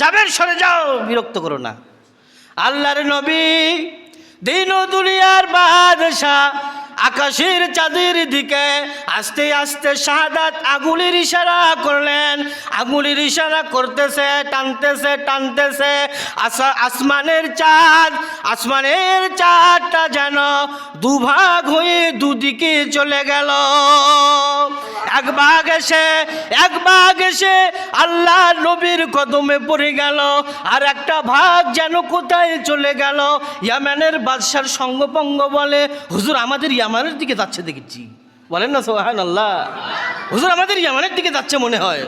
যাবেন সরে যাও বিরক্ত করো না। আল্লাহর নবী দিন দুনিয়ার বাদশাহ আকাশের চাঁদের দিকে আস্তে আস্তে শাহাদাত আগুলির ইশারা করলেন। আগুলির ইশারা করতেছে, টানতেছে টানতেছে। আসা, আসমানের চাঁদ, আসমানের চাঁদটা যেন দুভাগ হয়ে দুদিকে চলে গেল। এক ভাগ এসে, এক ভাগ এসে আল্লাহ নবীর কদমে পড়ে গেল। আর একটা ভাগ যেন কোথায় চলে গেল? ইয়ামানের বাদশার সঙ্গপঙ্গ বলে, হুজুর, আমাদের ইয়ামানের দিকে যাচ্ছে দেখেছি। বলেন না সোহান আল্লাহ হুজুর, আমাদের ইয়ামানের দিকে যাচ্ছে মনে হয়।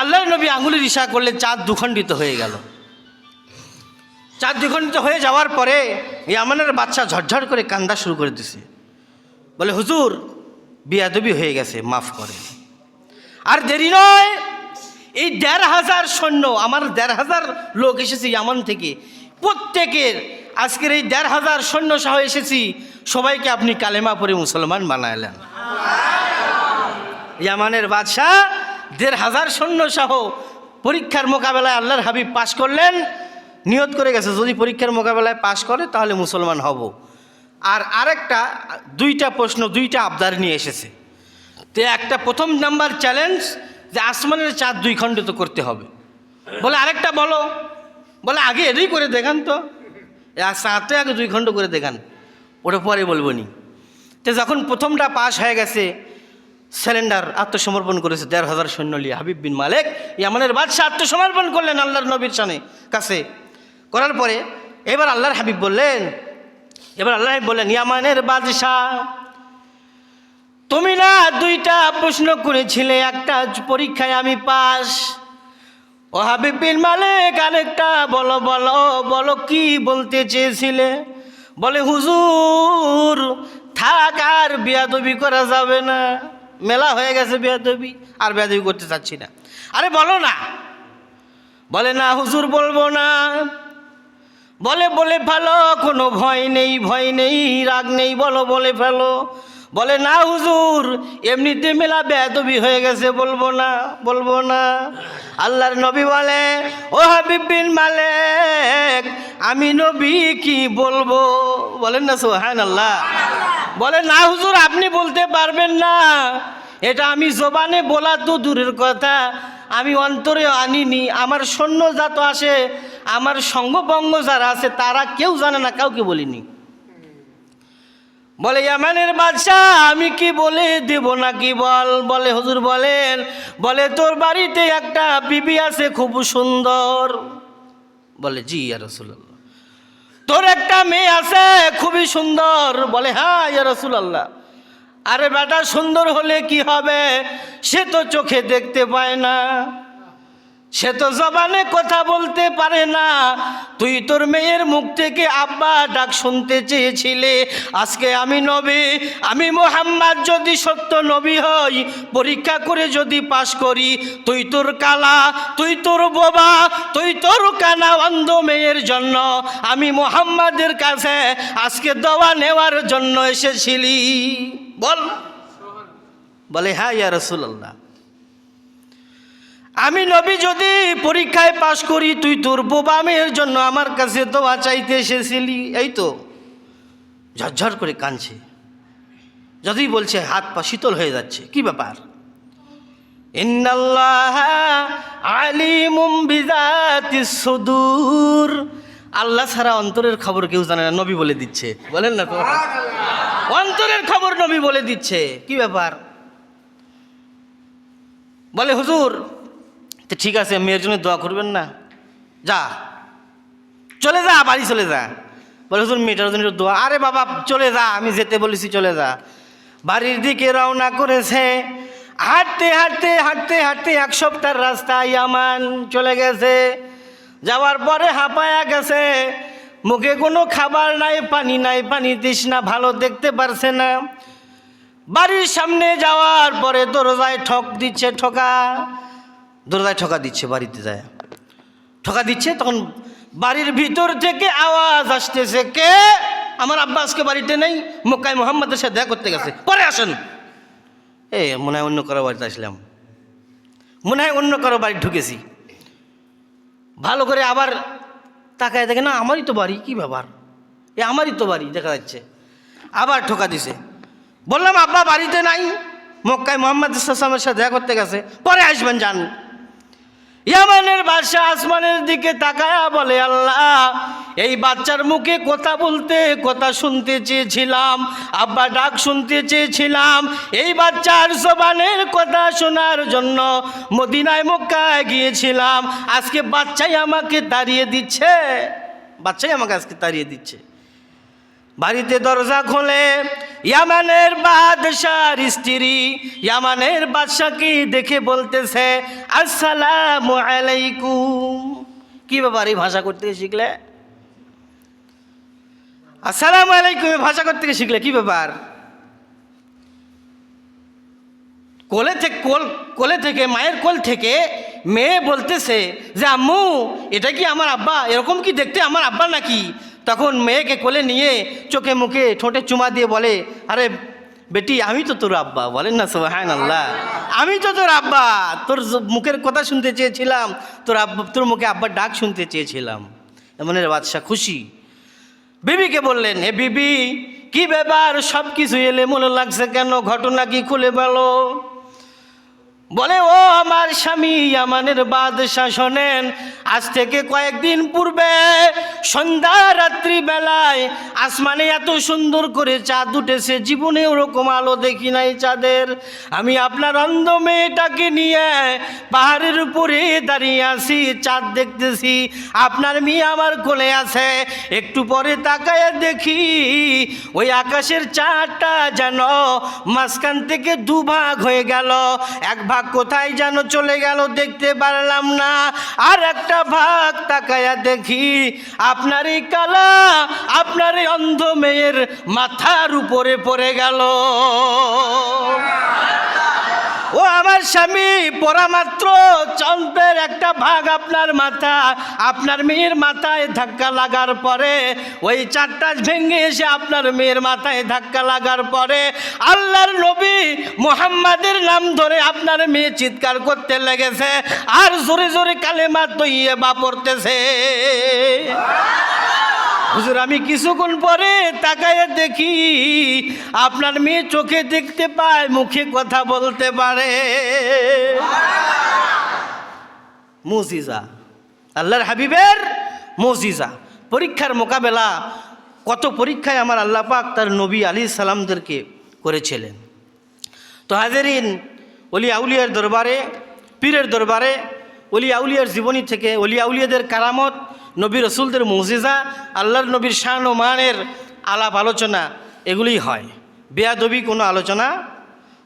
আল্লাহর নবী আঙুলের ইশা করলে চাঁদ দুখণ্ডিত হয়ে গেল। চাঁদ দুখণ্ডিত হয়ে যাওয়ার পরে ইয়ামানের বাচ্চা ঝরঝর করে কান্দা শুরু করে দিছে। বলে, হুজুর, বিয়াদবি হয়ে গেছে, মাফ করে আর দেরি নয়, এই দেড় হাজার সৈন্য, আমার দেড় হাজার লোক এসেছে ইয়ামান থেকে। প্রত্যেকের আজকের এই দেড় হাজার সৈন্য সহ এসেছি। সবাইকে আপনি কালেমা পরে মুসলমান বানাইলেন। ইয়ামানের বাদশাহ দেড় হাজার সৈন্য সহ পরীক্ষার মোকাবেলায় আল্লাহর হাবিব পাশ করলেন, নিয়ত করে গেছে, যদি পরীক্ষার মোকাবেলায় পাশ করে তাহলে মুসলমান হব। আর আরেকটা, দুইটা প্রশ্ন, দুইটা আবদার নিয়ে এসেছে। তো একটা প্রথম নাম্বার চ্যালেঞ্জ যে আসমানের চাঁদ দুই খণ্ডিত করতে হবে। বলে আরেকটা বলো। বলে আগে এটাই করে দেখান তো। চাঁদটা আগে দুই খণ্ড করে দেখান। ওটা পরে বলব নি। তো যখন প্রথমটা পাশ হয়ে গেছে, সিলিন্ডার আত্মসমর্পণ করেছে দেড় হাজার সৈন্য লিয়ে হাবিব বিন মালেক। ইয়ামানের বাদশাহ আত্মসমর্পণ করলেন আল্লাহর নবীর সানে কাছে। করার পরে এবার আল্লাহর হাবিব বললেন, এবার আল্লাহ বললেন, ইয়ামানের বাদশাহ, তুমি না দুইটা প্রশ্ন করেছিলে, একটা পরীক্ষায় আমি পাস। ও হাবিব বিন মালিক আরেকটা বলো বলো বলো, কি বলতে চেয়েছিলে? বলে, হুজুর, থাক, আর বিয়াদবি করা যাবে না। মেলা হয়ে গেছে বিয়াদবি, আর বিয়াদবি করতে চাচ্ছি না। আরে, বলো না। বলে, না, হুজুর, বলব না। বলে বলে ফেলো, কোনো ভয় নেই ভয় নেই, রাগ নেই, বলো, বলে ফেলো। বলে, না হুজুর, এমনিতে মেলা বেদবি হয়ে গেছে, বলব না বলব না। আল্লাহর নবী বলে, ও হাবিব বিন মালেক, আমি নবী কি বলব? বলেন না সোহান আল্লাহ বলে, না হুজুর, আপনি বলতে পারবেন না। এটা আমি জবানে বলা তো দূরের কথা। আমি অন্তরে আনিনি। আমার সৈন্য যত আসে, আমার সঙ্গবঙ্গ যারা আছে, তারা কেউ জানে না, কাউকে বলিনি। বলে, ইয়ামানের বাদশাহ, আমি কি বলে দেব নাকি বল? বলে, হুজুর বলেন, বলে, তোর বাড়িতে একটা বিবি আছে খুব সুন্দর। বলে, জি, ইয়া রসুল্লাহ তোর একটা মেয়ে আছে খুবই সুন্দর। বলে হ্যাঁ ইয়া রসুল্লাহ আরে বেটা, সুন্দর হলে কি হবে? সে তো চোখে দেখতে পায় না। সে তো জবানে কথা বলতে পারে না। তুই তোর মেয়ের মুখ থেকে আব্বা ডাক শুনতে চেয়েছিলে। আজকে আমি নবী, আমি মোহাম্মদ যদি সত্য নবী হই, পরীক্ষা করে যদি পাশ করি, তুই তোর কালা, তুই তোর বোবা, তুই তোর কানা অন্ধ মেয়ের জন্য আমি মোহাম্মদের কাছে আজকে দওয়া নেওয়ার জন্য এসেছিলি। বল। বলে হ্যাঁ ইয়া রসুল্লাহ আমি নবী যদি পরীক্ষায় পাশ করি, তুই তোর বোবা মেয়ের জন্য আমার কাছে দোয়া চাইতে এসেছিলি। এই তো, ঝরঝর করে কাঁদছে। যদি বলছে, হাত পা শীতল হয়ে যাচ্ছে, কি ব্যাপার? সুদূর। আল্লাহ ছাড়া অন্তরের খবর কেউ জানে না, নবী বলে দিচ্ছে। বলেন না তো? অন্তরের খবর নবী বলে দিচ্ছে, কি ব্যাপার? বলে, হুজুর তো ঠিক আছে, মেয়ের জন্য দোয়া করবেন না। যা। চলে যা, বাড়ি চলে যা। বলে, হুজুর, মেয়েটার জন্য দোয়া। আরে বাবা, চলে যা, আমি যেতে বলেছি, চলে যা। বাড়ির দিকে রওনা করেছে। হাঁটতে হাঁটতে হাঁটতে হাঁটতে এক সপ্তাহ রাস্তা ইয়ামান চলে গেছে। যাওয়ার পরে হাঁপায়া গেছে। মুখে কোনো খাবার নাই, পানি নাই, পানি দিস না ভালো দেখতে পারছে না। বাড়ির সামনে যাওয়ার পরে দরজায় ঠক দিচ্ছে ঠকা। দরজায় ঠকা দিচ্ছে বাড়িতে যায়। ঠকা দিচ্ছে, তখন বাড়ির ভিতর থেকে আওয়াজ আসতেছে, কে? আমার আব্বা আজকে বাড়িতে নেই, মক্কায় মোহাম্মদের সাথে দেখা করতে গেছে। পরে আসেন। এ, মনে হয় অন্য কারও বাড়িতে আসলাম। মনে হয় অন্য কারও বাড়ি ঢুকেছি। ভালো করে আবার তাকায় দেখে, না, আমারই তো বাড়ি, কী ব্যাপার? এ, আমারই তো বাড়ি, দেখা যাচ্ছে। আবার ঠোকা দিছে। বললাম, আব্বা বাড়িতে নাই, মক্কায় মোহাম্মদ ইসলামের সাথে দেখা করতে গেছে। পরে আসবেন, যান। ইয়ামানের বাদশা আসমানের দিকে তাকায়া বলে, আল্লাহ, এই বাচ্চার মুখে কথা বলতে, কথা শুনতে চেয়েছিলাম, আব্বা ডাক শুনতে চেয়েছিলাম, এই বাচ্চার জবানের কথা শোনার জন্য মদিনায়, মক্কায় গিয়েছিলাম। আজকে বাচ্চাই আমাকে তাড়িয়ে দিচ্ছে, বাচ্চাই আমাকে আজকে তাড়িয়ে দিচ্ছে। বাড়িতে দরজা খোলে, ইয়ামানের বাদশার স্ত্রী, ইয়ামানের বাদশাকে দেখে বলতেছে, আসসালামু আলাইকুম। কি ব্যাপার, এই ভাষা করতে শিখলে? আসসালামু আলাইকুম ভাষা করতে শিখলে? কি ব্যাপার? কোলে থেকে কোল, কোলে থেকে, মায়ের কোল থেকে মেয়ে বলতেছে যে, আম্মু, এটা কি আমার আব্বা? এরকম কি দেখতে আমার আব্বা নাকি? তখন মেয়েকে কোলে নিয়ে চোখে মুখে ঠোঁটে চুমা দিয়ে বলে, আরে বেটি, আমি তো তোর আব্বা। বলেন না সোহান আল্লাহ আমি তো তোর আব্বা। তোর মুখের কথা শুনতে চেয়েছিলাম। তোর আব্বা, তোর মুখে আব্বার ডাক শুনতে চেয়েছিলাম। এমনের বাদশাহ খুশি। বিবিকে বললেন, হে বিবি, কি ব্যাপার? সব কিছু এলে মনে লাগছে কেন? ঘটনা কি খুলে বলো। বলে, ও আমার স্বামী, আমানের বাদশাহ শোনেন, আজ থেকে কয়েকদিন পূর্বে সন্ধ্যা রাত্রি বেলায় আসমানে এত সুন্দর করে চাঁদ উঠেছে, জীবনে ওরকম আলো দেখি নাই চাঁদের। আমি আপনার অন্ধ মেয়েটাকে নিয়ে পাহাড়ের উপরে দাঁড়িয়ে আছি, চাঁদ দেখতেছি। আপনার মেয়ে আমার কোলে আছে, একটু পরে তাকায় দেখি, ওই আকাশের চাঁদটা যেন মাঝখান থেকে দুভাগ হয়ে গেল এক ভাগ কোথায় যেন চলে গেল দেখতে পারলাম না। আর একটা ভাগ তাকায়া দেখি আপনার এই কালা আপনার এই অন্ধ মেয়ের মাথার উপরে পড়ে গেল। আমার স্বামী পরা মাত্র চন্দ্রের একটা ভাগ আপনার মাথা, আপনার মেয়ের মাথায় ধাক্কা লাগার পরে, ওই চারটা ভেঙে এসে আপনার মেয়ের মাথায় ধাক্কা লাগার পরে, আল্লাহর নবী মোহাম্মদের নাম ধরে আপনার মেয়ে চিৎকার করতে লেগেছে, আর জোরে জোরে কালেমা তৈয়ে বা পড়তেছে। হুজুর, আমি কিছুক্ষণ পরে তাকায় দেখি আপনার মেয়ে চোখে দেখতে পায়, মুখে কথা বলতে পারে। মুজিজা, আল্লাহর হাবিবের মুজিজা। পরীক্ষার মোকাবেলা, কত পরীক্ষায় আমার আল্লাহ পাক তার নবী আলী সালামদেরকে করেছিলেন। তো হাজারিন, অলি আউলিয়ার দরবারে, পীরের দরবারে, অলি আউলিয়ার জীবনী থেকে, অলি আউলিয়াদের কারামত নবী রসুলদের মজিজা, আল্লাহর নবীর শান ও মানের আলাপ আলোচনা এগুলি হয়। বেয়াদবি কোনো আলোচনা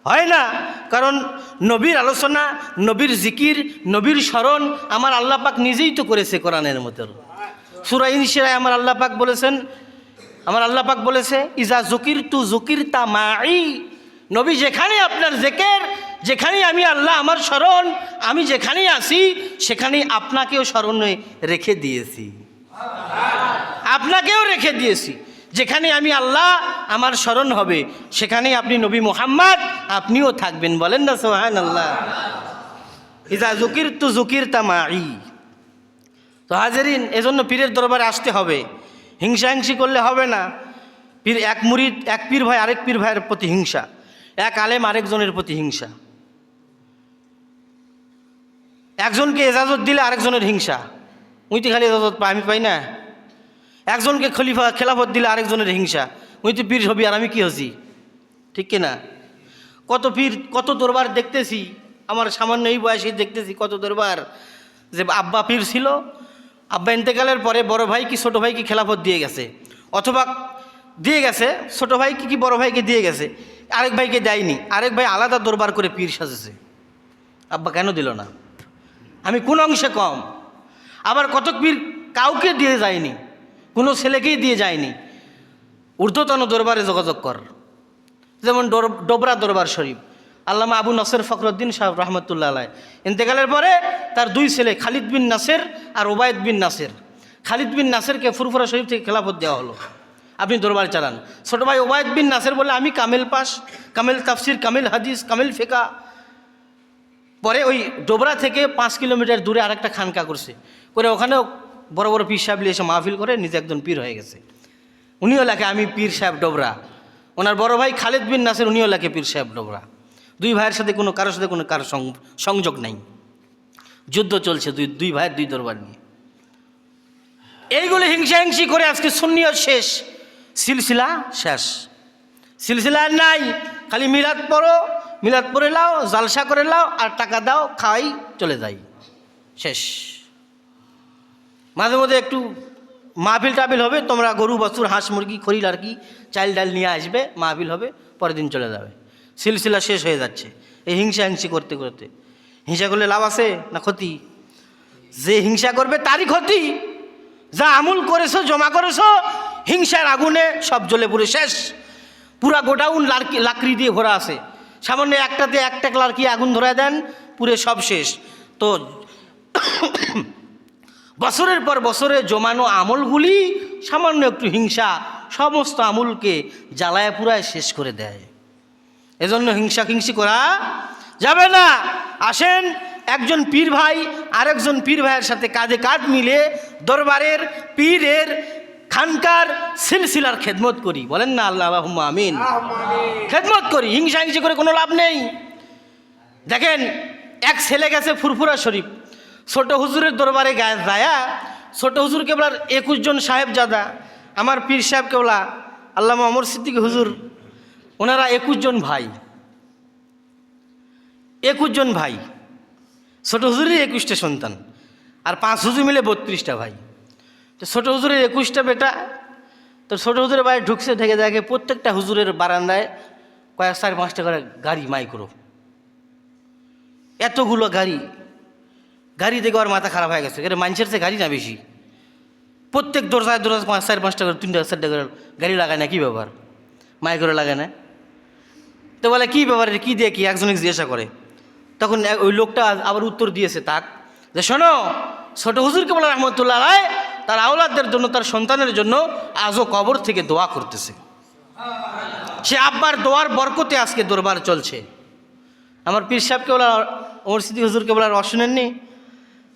হয় না। কারণ নবীর আলোচনা, নবীর জিকির, নবীর স্মরণ আমার আল্লাহ পাক নিজেই তো করেছে কোরআনের মতো সুরাই নিশিরায় আমার আল্লাহ পাক বলেছেন, আমার আল্লাহ পাক বলেছে, ইজা জকির তু জকির তা মাই নবী যেখানে আপনার জেকের, যেখানেই আমি আল্লাহ আমার স্মরণ, আমি যেখানেই আসি সেখানেই আপনাকেও স্মরণে রেখে দিয়েছি। আপনাকেও রেখে দিয়েছি। যেখানে আমি আল্লাহ আমার স্মরণ হবে, সেখানেই আপনি নবী মোহাম্মদ, আপনিও থাকবেন। বলেন না সোহান আল্লাহ ইজা জুকির তু জুকির তামাই তো হাজারিন, এজন্য পীরের দরবারে আসতে হবে। হিংসাহিংসি করলে হবে না। পীর এক মুরিদ, এক পীর ভাই, আরেক পীর ভাইয়ের প্রতি হিংসা। এক আলেম আরেকজনের প্রতি হিংসা। একজনকে এজাজত দিলে আরেকজনের হিংসা। উই তো খালি এজাজত পাই, আমি পাই না। একজনকে খলিফা, খেলাফত দিলে আরেকজনের হিংসা। উই তো পীর হবি আর আমি কি হছি ঠিক কিনা কত পীর, কত দরবার দেখতেছি, আমার সামান্য এই বয়সে দেখতেছি কত দরবার যে আব্বা পীর ছিল। আব্বা ইন্তেকালের পরে বড় ভাই কি ছোট ভাই কি খেলাফত দিয়ে গেছে? অথবা দিয়ে গেছে, ছোট ভাই কি কি বড় ভাইকে দিয়ে গেছে? আরেক ভাইকে দেয়নি, আরেক ভাই আলাদা দরবার করে পীর সাজেছে। আব্বা কেন দিল না? আমি কোন অংশে কম? আবার কতক পীর কাউকে দিয়ে যায়নি, কোনো ছেলেকেই দিয়ে যায়নি। ঊর্ধ্বতন দরবারে যোগাযোগ কর। যেমন ডোবরা দরবার শরীফ। আল্লামা আবু নসর ফখরুদ্দিন সাহেব রহমতুল্লাহ আলাই ইন্তেকালের পরে তার দুই ছেলে খালিদ বিন নাসের আর ওবায়দ বিন নাসের। খালিদ বিন নাসেরকে ফুরফুরা শরীফ থেকে খেলাফত দেওয়া হলো। আপনি দরবার চালান। ছোট ভাই ওবায়দ বিন নাসের বলে, আমি কামেল পাস, কামেল তাফসির, কামেল হাদিস, কামেল ফেকা। পরে ওই ডোবরা থেকে পাঁচ কিলোমিটার দূরে আরেকটা খানকা করছে। করে ওখানেও বড় বড় পীর সাহেব এসে মাহফিল করে, নিজে একজন পীর হয়ে গেছে। উনিও লেখে আমি পীর সাহেব ডোবরা। ওনার বড় ভাই খালেদ বিন নাসের, উনিও লেখে পীর সাহেব ডোবরা। দুই ভাইয়ের সাথে কোনো, কারোর সাথে কোনো কারও সংযোগ নাই। যুদ্ধ চলছে দুই দুই ভাইয়ের দুই দরবার নিয়ে। এইগুলো হিংসা হিংসি করে আজকে শূন্য শেষ। সিলসিলা শেষ। সিলসিলা নাই, খালি মিলাদ পড়ো, মিলাদ পড়ে লাও, জালসা করে লাও, আর টাকা দাও খাই চলে যাই। শেষ। মাঝে মধ্যে একটু মাহফিল টাবিল হবে, তোমরা গরু, বাছুর, হাঁস, মুরগি খরিল আর কি চাল ডাল নিয়ে আসবে, মাহফিল হবে, পরের দিন চলে যাবে। সিলসিলা শেষ হয়ে যাচ্ছে, এই হিংসা হিংসি করতে করতে। হিংসা করলে লাভ আছে না ক্ষতি? যে হিংসা করবে তারই ক্ষতি। যা আমুল করেছ, জমা করেছ হিংসার আগুনে সব জ্বলে পুরে শেষ। পুরা গোডাউন লাকড়ি দিয়ে ভরা আছে। সামান্য একটাতে একটা লার্কি আগুন ধরে দেন পুরে সব শেষ। তো বছরের পর বছরে জমানো আমলগুলি সামান্য একটু হিংসা, সমস্ত আমুলকে জ্বালায় পুরায় শেষ করে দেয়। এজন্য হিংসা হিংসি করা যাবে না। আসেন, একজন পীর ভাই আরেকজন পীর ভাইয়ের সাথে কাঁধে কাঁধ মিলে দরবারের পীরের খানকার সিলসিলার খেদমত করি। বলেন না আল্লাহ আমিন। খেদমত করি হিংসা হিংসি করে কোনো লাভ নেই। দেখেন এক ছেলে গেছে ফুরফুরা শরীফ। ছোট হুজুরের দরবারে গায়ে যায়া ছোট হুজুর কেবলার একুশ জন সাহেব জাদা আমার পীর সাহেব কেবলা আল্লামা অমর সিদ্দিক হুজুর। ওনারা একুশ জন ভাই। একুশ জন ভাই। ছোট হুজুরের একুশটা সন্তান। আর পাঁচ হুজুর মিলে বত্রিশটা ভাই। তো ছোট হুজুরের একুশটা বেটা, তো ছোট হুজুরের বাড়ি ঢুকছে থেকে দেখে প্রত্যেকটা হুজুরের বারান্দায় কয়েক চার পাঁচটা করে গাড়ি মাইক্রো এতগুলো গাড়ি গাড়ি দেখে ওর মাথা খারাপ হয়ে গেছে। এটা মানুষের চেয়ে গাড়ি না বেশি। প্রত্যেক দরজায় দরজা পাঁচ, চার পাঁচটা করে, তিনটা, চারটা করে গাড়ি লাগায় না কী ব্যাপার? মাইক্রো লাগায় না তো বলে, কী ব্যাপার কী দিয়ে কি? একজনকে জিজ্ঞাসা করে। তখন ওই লোকটা আবার উত্তর দিয়েছে তাক যে, শোনো, ছোট হুজুরকে বলে রহমতুল্লাহ রায় তার আওলাদের জন্য, তার সন্তানের জন্য আজও কবর থেকে দোয়া করতেছে। সে আব্বার দোয়ার বরকতে আজকে দরবার চলছে। আমার পীর সাহেবকে বলার অমর সিদ্দিক হুজুরকে বলার অশুনেননি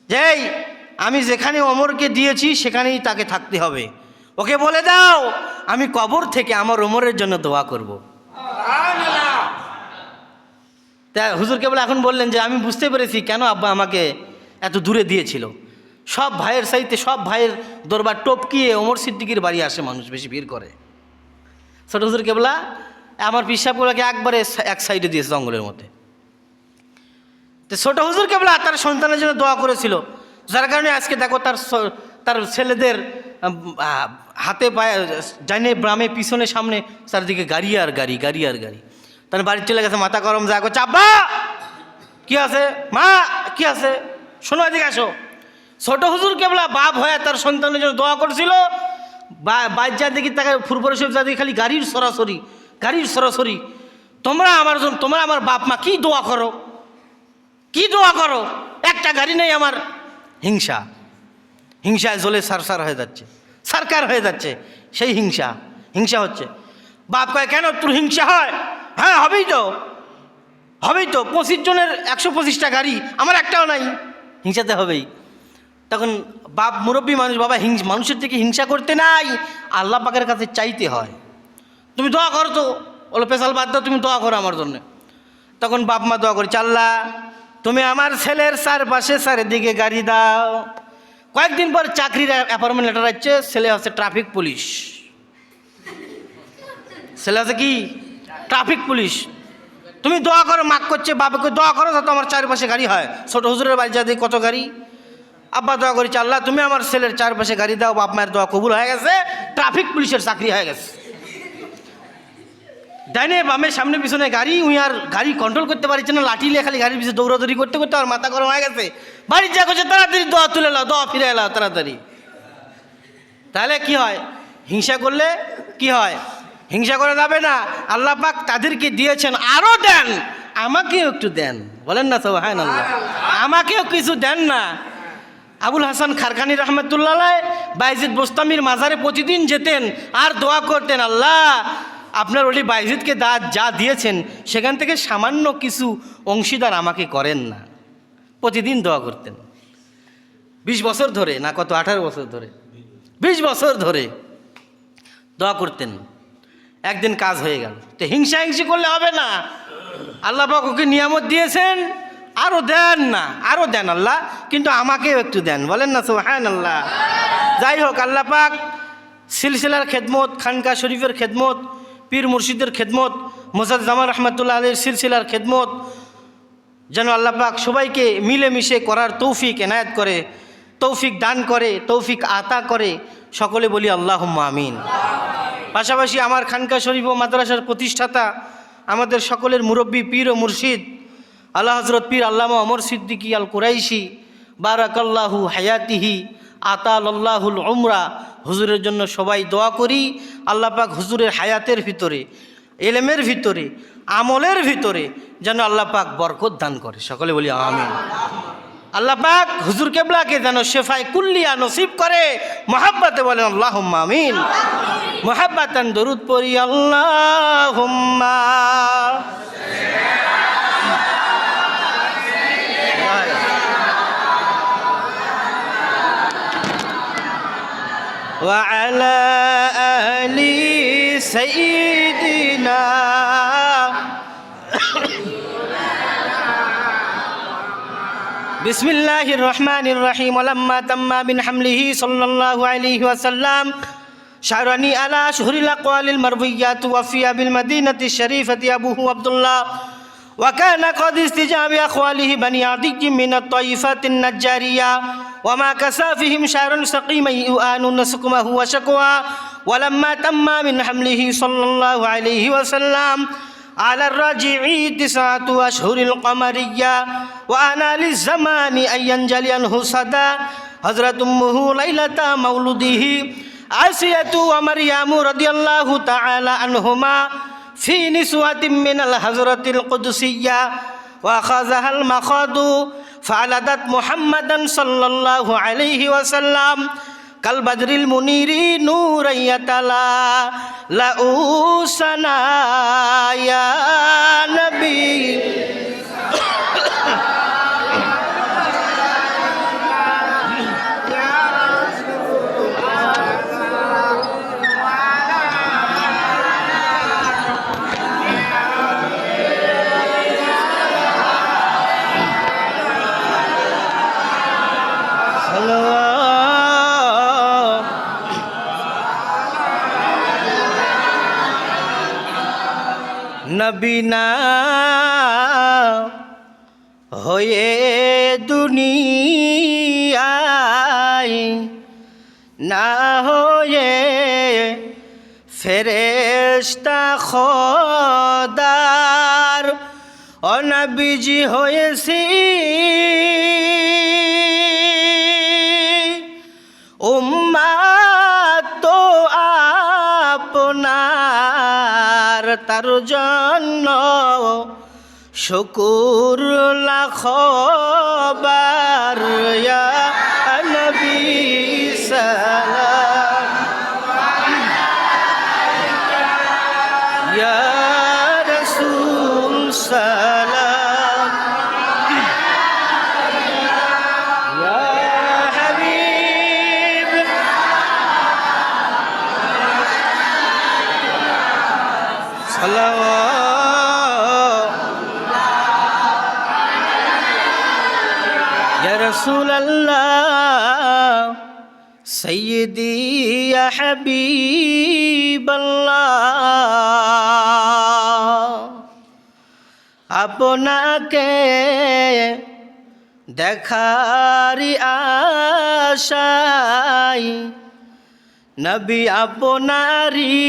যেই আমি যেখানে অমরকে দিয়েছি, সেখানেই তাকে থাকতে হবে। ওকে বলে দাও, আমি কবর থেকে আমার ওমরের জন্য দোয়া করব। তা হুজুরকে বলে, এখন বললেন যে, আমি বুঝতে পেরেছি কেন আব্বা আমাকে এত দূরে দিয়েছিল। সব ভাইয়ের সাইতে সব ভাইয়ের দরবার টপকিয়ে ওমর সিদ্দিকির বাড়ি আসে মানুষ বেশি ভিড় করে। ছোট হুজুর কেবলা, আমার পিসাবগুলোকে একবারে এক সাইডে দিয়েছে জঙ্গলের মধ্যে। তো ছোট হুজুর কেবলা তার সন্তানের জন্য দোয়া করেছিল। যার কারণে আজকে দেখো তার তার ছেলেদের হাতে পায়ে জানে ব্রামে পিছনে সামনে চারদিকে গাড়ি আর গাড়ি গাড়ি আর গাড়ি। তার বাড়ি চলে গেছে, মাথা গরম, যা আব্বা কি আছে? মা, কি আছে? শোনো এদিকে আসো। ছোট হুজুর কেবলা বাপ হয়ে তার সন্তানের জন্য দোয়া করছিল। যা দেখি তাকে শরীফ যা দেখি খালি গাড়ির সরাসরি গাড়ির সরাসরি। তোমরা আমার জন্য তোমরা আমার বাপ মা কি দোয়া করো? কি দোয়া করো? একটা গাড়ি নেই আমার। হিংসা। হিংসায় জ্বলে সারসার হয়ে যাচ্ছে। সরকার হয়ে যাচ্ছে। সেই হিংসা। হিংসা হচ্ছে। বাপ কয়, কেন তোর হিংসা হয়? হ্যাঁ হবেই তো। হবেই তো। পঁচিশ জনের একশো পঁচিশটা গাড়ি, আমার একটাও নাই। হিংসাতে হবেই। তখন বাপ মুরব্বী মানুষ, বাবা হিংস, মানুষের থেকে হিংসা করতে নাই, আল্লাহ পাকের কাছে চাইতে হয়। তুমি দোয়া করো তো, বলো, পেশাল বাদ দাও, তুমি দোয়া করো আমার জন্য। তখন বাপ মা দোয়া করে, চাল্লা, তুমি আমার ছেলের চারপাশে চারিদিকে গাড়ি দাও। কয়েকদিন পর চাকরির অ্যাপয়েন্টমেন্ট লেটার আসছে, ছেলে হচ্ছে ট্রাফিক পুলিশ ছেলে আছে কি? ট্রাফিক পুলিশ তুমি দোয়া করো মাক করছে বাবাকে দোয়া করো, যাতে আমার চারপাশে গাড়ি হয়। ছোট হুজুরের বাড়ি যাতে কত গাড়ি? আব্বা দোয়া করি চাল্লা তুমি আমার ছেলের চারপাশে গাড়ি দাও, বাপ মায়ের দোয়া কবুল হয়ে গেছে, ট্রাফিক পুলিশের চাকরি হয়ে গেছে। ডাইনে বামে সামনে পিছনে গাড়ি, উই আর গাড়ি কন্ট্রোল করতে পারছে না, লাঠি খালি গাড়ির পিছনে দৌড়াদৌড়ি করতে করতে আর মাথা গরম হয়ে গেছে। বাড়ির যা করছে, তাড়াতাড়ি দোয়া তুলে এলাও দোয়া ফিরে এলাও তাড়াতাড়ি। তাহলে কি হয়? হিংসা করলে কি হয়? হিংসা করা যাবে না। আল্লাহ পাক তাদেরকে দিয়েছেন আরও দেন, আমাকেও একটু দেন। বলেন না সব হ্যাঁ আল্লাহ আমাকেও কিছু দেন না। আবুল হাসান খারখানি রহমতুল্লাহ বাইজিদ বোস্তামির মাজারে প্রতিদিন যেতেন, আর দোয়া করতেন, আল্লাহ, আপনার ওলি বাইজিদকে দা, যা দিয়েছেন, সেখান থেকে সামান্য কিছু অংশীদার আমাকে করেন না। প্রতিদিন দোয়া করতেন। বিশ বছর ধরে, না কত, আঠারো বছর ধরে? বিশ বছর ধরে দোয়া করতেন। একদিন কাজ হয়ে গেল। তো হিংসা হিংসি করলে হবে না। আল্লাহ পাক ওকে নিয়ামত দিয়েছেন। আরও দেন না আরও দেন আল্লাহ, কিন্তু আমাকেও একটু দেন, বলেন না হ্যাঁ আল্লাহ যাই হোক, আল্লাহ পাক সিলসিলার খেদমত, খানকা শরীফের খেদমত, পীর মুর্শিদের খেদমত মোসাদ জামান রহমতুল্লাহ আলীর সিলসিলার খেদমত, যেন আল্লাহ পাক সবাইকে মিলেমিশে করার তৌফিক এনায়েত করে, তৌফিক দান করে, তৌফিক আতা করে, সকলে বলি আল্লাহ আমিন। পাশাপাশি আমার খানকা শরীফ ও মাদ্রাসার প্রতিষ্ঠাতা, আমাদের সকলের মুরব্বী পীর ও মুর্শিদ আল্লাহ হজরত পীর আল্লামা অমর সিদ্দিকী আল কুরাইশি বারাকাল্লাহু হায়াতিহি আতাল আল্লাহুল উমরা। হুজুরের জন্য সবাই দোয়া করি, আল্লাহ পাক হুজুরের হায়াতের ভিতরে, এলেমের ভিতরে, আমলের ভিতরে যেন আল্লাহ পাক বরকত দান করে। সকলে বলি আমিন। আল্লাহ পাক হুজুর কেবলাকে যেন শেফায় কুল্লিয়া নসিব করে, মহাব্বাতে বলেন আল্লাহ আমিন। মহাব্বাতান দরুদ পড়ি আল্লাহ وعلى آل سيدنا بسم الله الرحمن الرحيم. ولما تم من حمله صلى الله عليه وسلم شعرني على شهر الأقوال المرويات وفي بالمدينة الشريفة أبوه عبد الله. وكان قد استجاب أخواله بني عدي من الطائفات النجارية وما كسى فيهم شعر سقيما يؤان سقمه وشكوى ولما تم من حمله صلى الله عليه وسلم على الرجع تسعة أشهر القمرية وأنا للزمان أن ينجلي عنه صدى حضرة أمه ليلة مولده آسية ومريم رضي الله تعالى عنهما في نسوة من الحضرة القدسية وأخذها المخاض فعلدت محمدا صلى الله عليه وسلم كالبدر المنير نورا يتلا لأوسنا يا نبي. নবীনা হয়ে দুনিয়ায় না হয়ে ফেরেস্তা খোদার অনবিজি হয়েছি। উম্মাত তার জন্য শুকুর লাখবার ইয়া রসুল সৈদি হবিবল্লাহ। আপনাকে দেখারি আশাই নবী আপনারি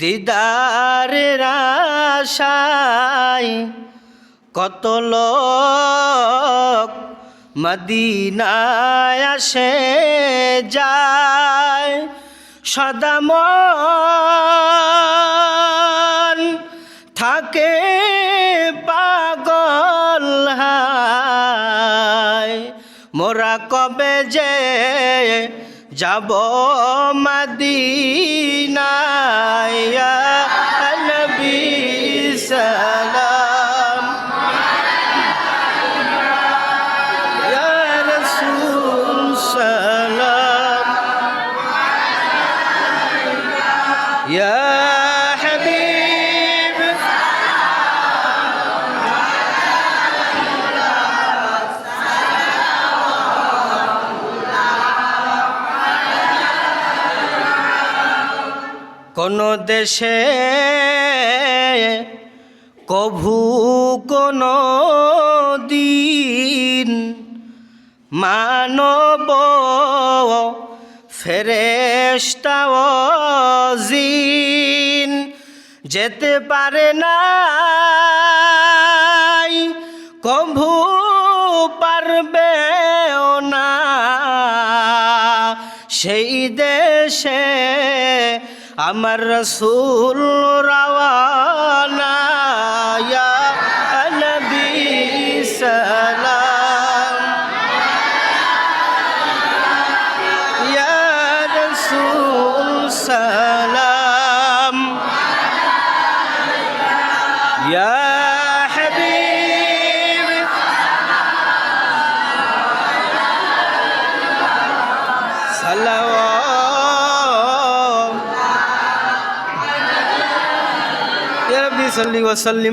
দিদার রাশাই কত লোক মদিনায় আসে যায় সদামন থাকে পাগল মোরা কবে যে যাব মদিনায়? يا حبيب কোন দেশে কভু কোন দিন মানব ফেরেস্তাও যেতে পারে না কভু পারবে না। সেই দেশে আমার রসুল রওয়ানা। সালাম ইয়া